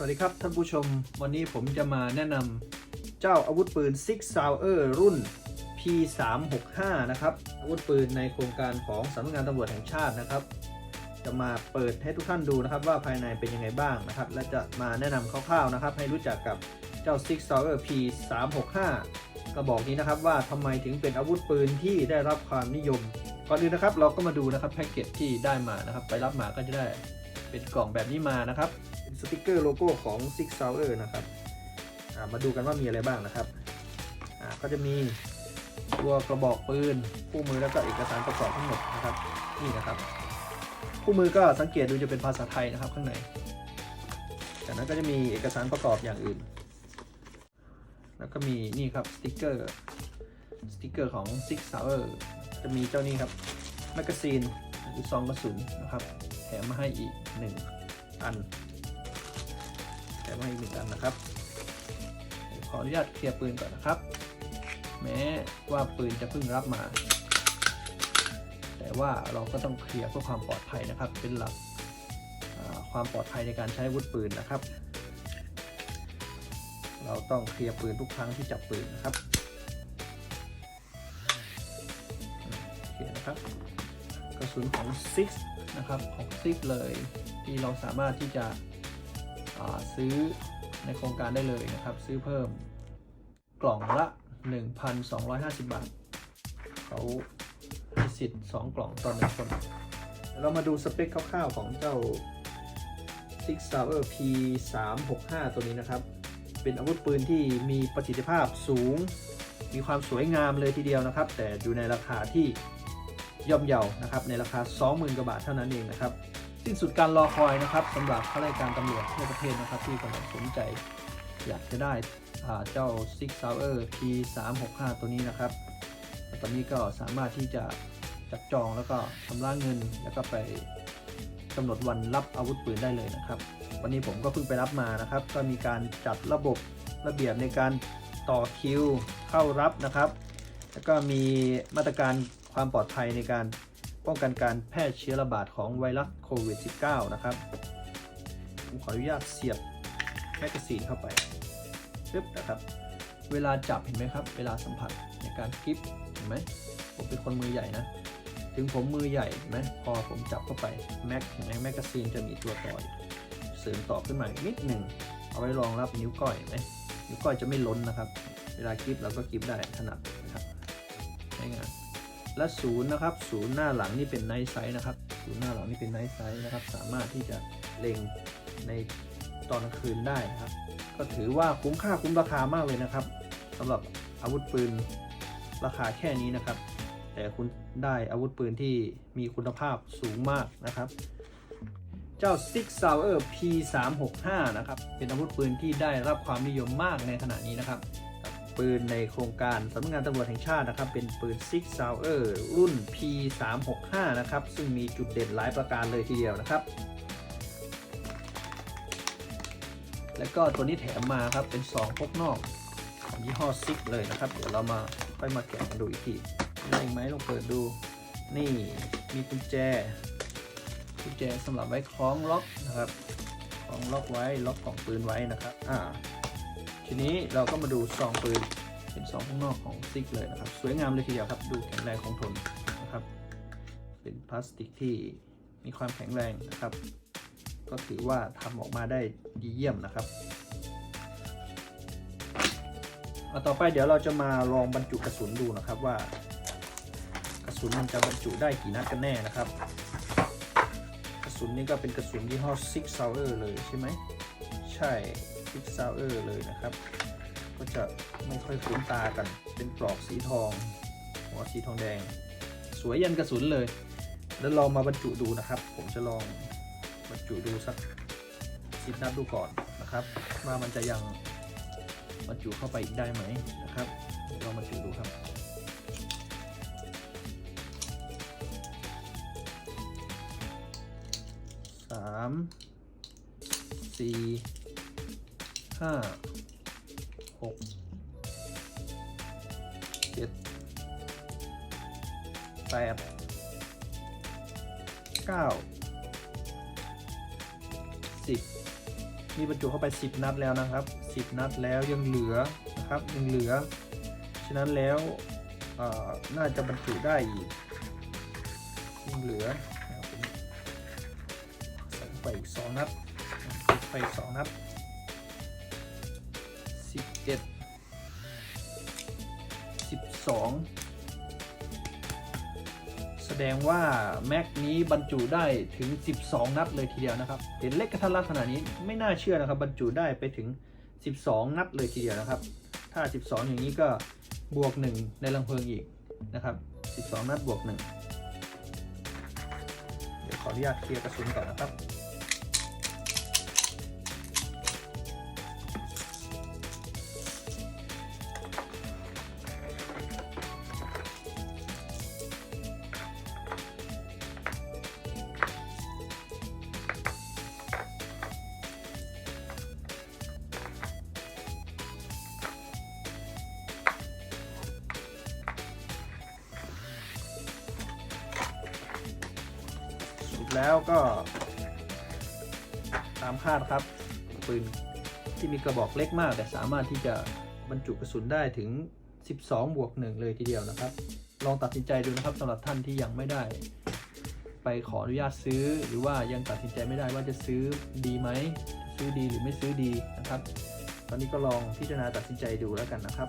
สวัสดีครับท่านผู้ชม วันนี้ผมจะมาแนะนำเจ้าอาวุธปืน Six Sauer รุ่น P365 นะครับ อาวุธปืนในโครงการของสำนักงานตำรวจแห่งชาตินะครับ จะมาเปิดให้ทุกท่านดูนะครับว่าภายในเป็นยังไงบ้างนะครับ และจะมาแนะนำคร่าวๆนะครับ ให้รู้จักกับเจ้า Six Sauer P365 กระบอกนี้นะครับว่าทำไมถึงเป็นอาวุธปืนที่ได้รับความนิยมก่อนอื่นนะครับเราก็มาดูนะครับแพ็กเกจที่ได้มานะครับ ไปรับมาก็จะได้เป็นกล่องแบบนี้มานะครับเป็นสติกเกอร์โลโก้ของ Six Sauer นะครับมาดูกันว่ามีอะไรบ้างนะครับก็จะมีตัวกระบอกปืนคู่มือแล้วก็เอกสารประกอบทั้งหมดนะครับนี่นะครับคู่มือก็สังเกตดูจะเป็นภาษาไทยนะครับข้างในจากนั้นก็จะมีเอกสารประกอบอย่างอื่น แล้วก็มีนี่ครับสติกเกอร์สติกเกอร์ของ Six Sauer จะมีเจ้านี้ครับแมกกาซีนหรือซองกระสุนนะครับ แถมมาให้อีก 1 อัน แถมมาให้อีกหนึ่งอันนะครับ ขออนุญาตเคลียร์ปืนก่อนนะครับ แม้ว่าปืนจะเพิ่งรับมา แต่ว่าเราก็ต้องเคลียร์เพื่อความปลอดภัยนะครับ เป็นหลักความปลอดภัยในการใช้อาวุธปืนนะครับ เราต้องเคลียร์ปืนทุกครั้งที่จับปืนนะครับโอเคนะครับ กระสุนของ Six นะครับของ Six เลยที่เราสามารถที่จะซื้อในโครงการได้เลยนะครับ ซื้อเพิ่มกล่องละ 1,250 บาทเขาให้สิทธิ์ 2 กล่องต่อหนึ่งคน เรามาดูสเปคคร่าวๆของเจ้า Six Sauer P365 ตัวนี้นะครับ เป็นอาวุธปืนที่มีประสิทธิภาพสูง มีความสวยงามเลยทีเดียวนะครับ แต่อยู่ในราคาที่ ย่อมเยานะครับในราคา 20,000กว่าบาทเท่านั้นเองนะครับสิ้นสุดการรอคอยนะครับสำหรับข้าราชการตำรวจทั่วประเทศนะครับที่กำลังสนใจ อยากจะได้อ่าเจ้า Six Sauer P365 ตัวนี้นะครับ ตอนนี้ก็สามารถที่จะจับจองแล้วก็ชำระเงิน แล้วก็ไปกำหนดวันรับอาวุธปืนได้เลยนะครับ วันนี้ผมก็เพิ่งไปรับมานะครับ ก็มีการจัดระบบระเบียบในการต่อคิวเข้ารับนะครับ แล้วก็มีมาตรการความปลอดภัยในการป้องกันการแพร่เชื้อระบาดของไวรัสโควิด -19 นะครับ ผมขออนุญาตเสียบแมกกาซีนเข้าไปปึ๊บนะครับ เวลาจับเห็นไหมครับ เวลาสัมผัสในการกริปเห็นไหมผมเป็นคนมือใหญ่นะ ถึงผมมือใหญ่ไหมพอผมจับเข้าไปแม็กเห็นไหมแมกกาซีนจะมีตัวต่อยเสริมต่อขึ้นมาอีกนิดหนึ่งเอาไว้รองรับนิ้วก้อยเห็นไหมนิ้วก้อยจะไม่ล้นนะครับ เวลากริปเราก็กริปได้ถนัดนะครับใช้งาน และศูนย์นะครับศูนย์หน้าหลังนี่เป็นไนท์ไซส์นะครับศูนย์หน้าหลังนี่เป็นไนท์ไซส์นะครับ สามารถที่จะเล็งในตอนกลางคืนได้นะครับ ก็ถือว่าคุ้มค่าคุ้มราคามากเลยนะครับสำหรับอาวุธปืนราคาแค่นี้นะครับ แต่คุณได้อาวุธปืนที่มีคุณภาพสูงมากนะครับ เจ้า Six Sauer P365 นะครับ เป็นอาวุธปืนที่ได้รับความนิยมมากในขณะนี้นะครับ ปืนในโครงการสำนักงานตำรวจแห่งชาตินะครับ เป็นปืน Six Sauer รุ่น P365 นะครับ ซึ่งมีจุดเด่นหลายประการเลยทีเดียวนะครับ แล้วก็ตัวนี้แถมมาครับ เป็น2พกนอกของยี่ห้อซิกเลยนะครับ เดี๋ยวเรามาค่อยมาแกะกันดูอีกทีนี่ไหมลองเปิดดู นี่มีกุญแจ กุญแจสำหรับไว้คล้องล็อกนะครับ คล้องล็อกไว้ ล็อกกล่องปืนไว้นะครับ อ่า ทีนี้เราก็มาดูซองปืนเป็นซองข้างนอกของซิกเลยนะครับ สวยงามเลยทีเดียวครับ ดูแข็งแรงคงทนนะครับ เป็นพลาสติกที่มีความแข็งแรงนะครับ ก็ถือว่าทำออกมาได้ดีเยี่ยมนะครับเอาต่อไปเดี๋ยวเราจะมาลองบรรจุกระสุนดูนะครับว่ากระสุนมันจะบรรจุได้กี่นัดกันแน่นะครับ กระสุนนี่ก็เป็นกระสุนยี่ห้อ Six Sauer เลยใช่ไหมใช่ Six Sauer เลยนะครับ ก็จะไม่ค่อยคุ้นตากัน เป็นปลอกสีทอง หัวสีทองแดง สวยยันกระสุนเลย แล้วลองมาบรรจุดูนะครับ ผมจะลองบรรจุดูสักสิบนัดดูก่อนนะครับ ว่ามันจะยังบรรจุเข้าไปอีกได้ไหมนะครับ ลองบรรจุดูครับสามสี่ ห้าหกเจ็ดแปดเก้าสิบนี่บรรจุเข้าไป 10 นัดแล้วนะครับ 10 นัดแล้วยังเหลือนะครับยังเหลือ ฉะนั้นแล้วน่าจะบรรจุได้อีกยังเหลือใส่ไปอีกสองนัดใส่ไปอีกสองนัด 2 แสดงว่าแม็กนี้บรรจุได้ถึง 12 นัดเลยทีเดียวนะครับเห็นเล็กกระทัดรัดขนาดนี้ไม่น่าเชื่อนะครับ บรรจุได้ไปถึง 12 นัดเลยทีเดียวนะครับ ถ้า 12 อย่างนี้ก็บวก 1 ในลังเพลิงอีกนะครับ 12 นัดบวก 1 เดี๋ยวขออนุญาตเคลียร์กระสุนก่อนนะครับ สรุปแล้วก็ ตามคาดครับ ปืนที่มีกระบอกเล็กมาก แต่สามารถที่จะบรรจุกระสุนได้ถึง 12 บวก 1 เลยทีเดียวนะครับ ลองตัดสินใจดูนะครับสำหรับท่านที่ยังไม่ได้ ไปขออนุญาตซื้อ หรือว่ายังตัดสินใจไม่ได้ว่าจะซื้อดีไหม ซื้อดีหรือไม่ซื้อดีนะครับ ตอนนี้ก็ลองพิจารณาตัดสินใจดูแล้วกันนะครับ